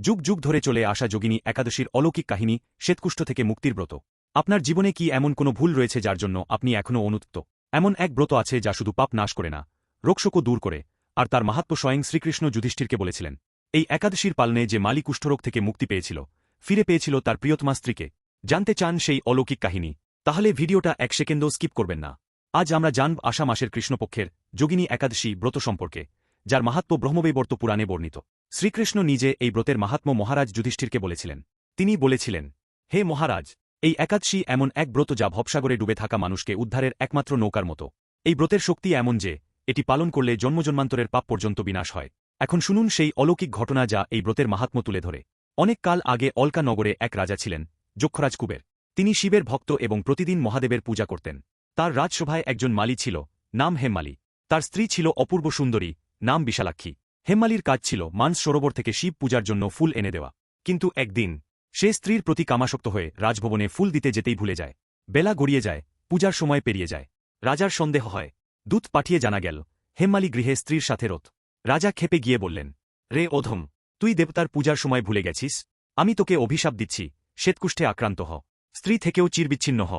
যুগ যুগ ধরে চলে আসা যোগিনী একাদশীর অলৌকিক কাহিনী শ্বেতকুষ্ঠ থেকে মুক্তির ব্রত। আপনার জীবনে কি এমন কোনো ভুল রয়েছে যার জন্য আপনি এখনও অনুত্ত এমন এক ব্রত আছে যা শুধু পাপ নাশ করে না, রোগশোকও দূর করে, আর তার মাহাত্ম স্বয়ং শ্রীকৃষ্ণ যুধিষ্ঠিরকে বলেছিলেন। এই একাদশীর পালনে যে মালি কুষ্ঠরোগ থেকে মুক্তি পেয়েছিল, ফিরে পেয়েছিল তার প্রিয়তমা স্ত্রীকে। জানতে চান সেই অলৌকিক কাহিনী? তাহলে ভিডিওটা এক সেকেন্ডও স্কিপ করবেন না। আজ আমরা জানব আশা মাসের কৃষ্ণপক্ষের যোগিনী একাদশী ব্রত সম্পর্কে। যার মাহাত্ম ব্রহ্মবৈবর্ত পুরাণে বর্ণিত। শ্রীকৃষ্ণ নিজে এই ব্রতের মাহাত্ম মহারাজ যুধিষ্ঠিরকে বলেছিলেন। তিনি বলেছিলেন, হে মহারাজ, এই একাদশী এমন এক ব্রত যা ভবসাগরে ডুবে থাকা মানুষকে উদ্ধারের একমাত্র নৌকার মতো। এই ব্রতের শক্তি এমন যে, এটি পালন করলে জন্মজন্মান্তরের পাপ পর্যন্ত বিনাশ হয়। এখন শুনুন সেই অলৌকিক ঘটনা যা এই ব্রতের মাহাত্ম তুলে ধরে। অনেক কাল আগে অলকা নগরে এক রাজা ছিলেন, যক্ষরাজ কুবের। তিনি শিবের ভক্ত এবং প্রতিদিন মহাদেবের পূজা করতেন। তার রাজসভায় একজন মালি ছিল, নাম হেমমালি। তার স্ত্রী ছিল অপূর্ব সুন্দরী নাম বিশালাক্ষী। হেমমালির কাজ ছিল মানস সরোবর থেকে শিব পূজার জন্য ফুল এনে দেওয়া। কিন্তু একদিন, সে স্ত্রীর প্রতি কামাসক্ত হয়ে রাজভবনে ফুল দিতে যেতেই ভুলে যায়। বেলা গড়িয়ে যায়, পূজার সময় পেরিয়ে যায়। রাজার সন্দেহ হয়। দূত পাঠিয়ে জানা গেল, হেমমালি গৃহে স্ত্রীর সাথে রথ রাজা খেপে গিয়ে বললেন, রে অধম তুই দেবতার পূজার সময় ভুলে গেছিস? আমি তোকে অভিশাপ দিচ্ছি, শ্বেতকুষ্ঠে আক্রান্ত হ। স্ত্রী থেকেও চিরবিচ্ছিন্ন হ।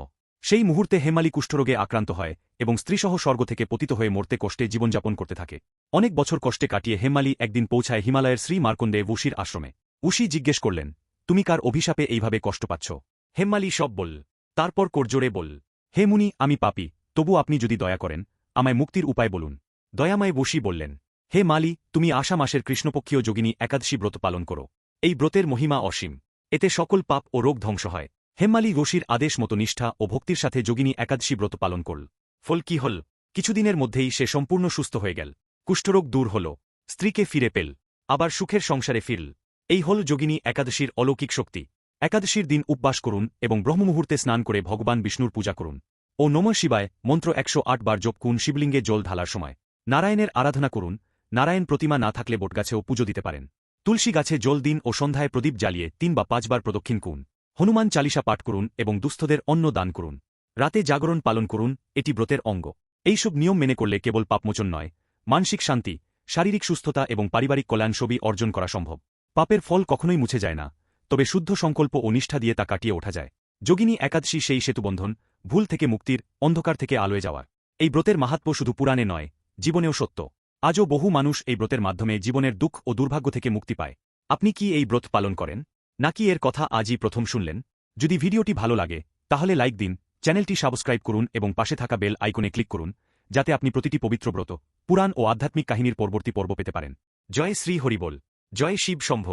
সেই মুহূর্তে হেমালি কুষ্ঠরোগে আক্রান্ত হয় এবং স্ত্রীসহ স্বর্গ থেকে পতিত হয়ে মরতে কষ্টে জীবনযাপন করতে থাকে। অনেক বছর কষ্টে কাটিয়ে হেমালি একদিন পৌঁছায় হিমালয়ের শ্রী মার্কণ্ডে উশির আশ্রমে। উশি জিজ্ঞেস করলেন, তুমি কার অভিশাপে এইভাবে কষ্ট পাচ্ছ? হেম্মালি সব বল তারপর করজোরে বল। হে মুনি, আমি পাপি, তবু আপনি যদি দয়া করেন, আমায় মুক্তির উপায় বলুন। দয়াময় বসি বললেন, হে মালি, তুমি আশা মাসের কৃষ্ণপক্ষীয় যোগিনী একাদশী ব্রত পালন করো। এই ব্রতের মহিমা অসীম। এতে সকল পাপ ও রোগ ধ্বংস হয়। হেম্মালি রশির আদেশ মতো নিষ্ঠা ও ভক্তির সাথে যোগিনী একাদশী ব্রত পালন করল। ফল কি হল? কিছুদিনের মধ্যেই সে সম্পূর্ণ সুস্থ হয়ে গেল। কুষ্ঠরোগ দূর হল। স্ত্রীকে ফিরে পেল। আবার সুখের সংসারে ফিরল। এই হল যোগিনী একাদশীর অলৌকিক শক্তি। একাদশীর দিন উপবাস করুন এবং ব্রহ্মমুহূর্তে স্নান করে ভগবান বিষ্ণুর পূজা করুন। ও নম শিবায় মন্ত্র একশো আট বার জপ কুন শিবলিঙ্গে জল ঢালার সময়। নারায়ণের আরাধনা করুন। নারায়ণ প্রতিমা না থাকলে বটগাছেও পুজো দিতে পারেন। তুলসী গাছে জল দিন ও সন্ধ্যায় প্রদীপ জ্বালিয়ে তিন বা পাঁচবার প্রদক্ষিণ কুন হনুমান চালিসা পাঠ করুন এবং দুস্থদের অন্ন দান করুন। রাতে জাগরণ পালন করুন, এটি ব্রতের অঙ্গ। এইসব নিয়ম মেনে করলে কেবল পাপমোচন নয়, মানসিক শান্তি, শারীরিক সুস্থতা এবং পারিবারিক কল্যাণ সবই অর্জন করা সম্ভব। পাপের ফল কখনোই মুছে যায় না, তবে শুদ্ধ সংকল্প ও নিষ্ঠা দিয়ে তা কাটিয়ে ওঠা যায়। যোগিনী একাদশী সেই সেতুবন্ধন, ভুল থেকে মুক্তির, অন্ধকার থেকে আলোয় যাওয়ার। এই ব্রতের মাহাত্ম শুধু পুরাণে নয়, জীবনেও সত্য। আজও বহু মানুষ এই ব্রতের মাধ্যমে জীবনের দুঃখ ও দুর্ভাগ্য থেকে মুক্তি পায়। আপনি কি এই ব্রত পালন করেন? নাকি এর কথা আজই প্রথম শুনলেন? যদি ভিডিওটি ভালো লাগে, তাহলে লাইক দিন, চ্যানেলটি সাবস্ক্রাইব করুন এবং পাশে থাকা বেল আইকনে ক্লিক করুন, যাতে আপনি প্রতিটি পবিত্র ব্রত, পুরাণ ও আধ্যাত্মিক কাহিনীর পরবর্তী পর্ব পেতে পারেন। জয় শ্রী হরিবল। জয় শিব শম্ভ।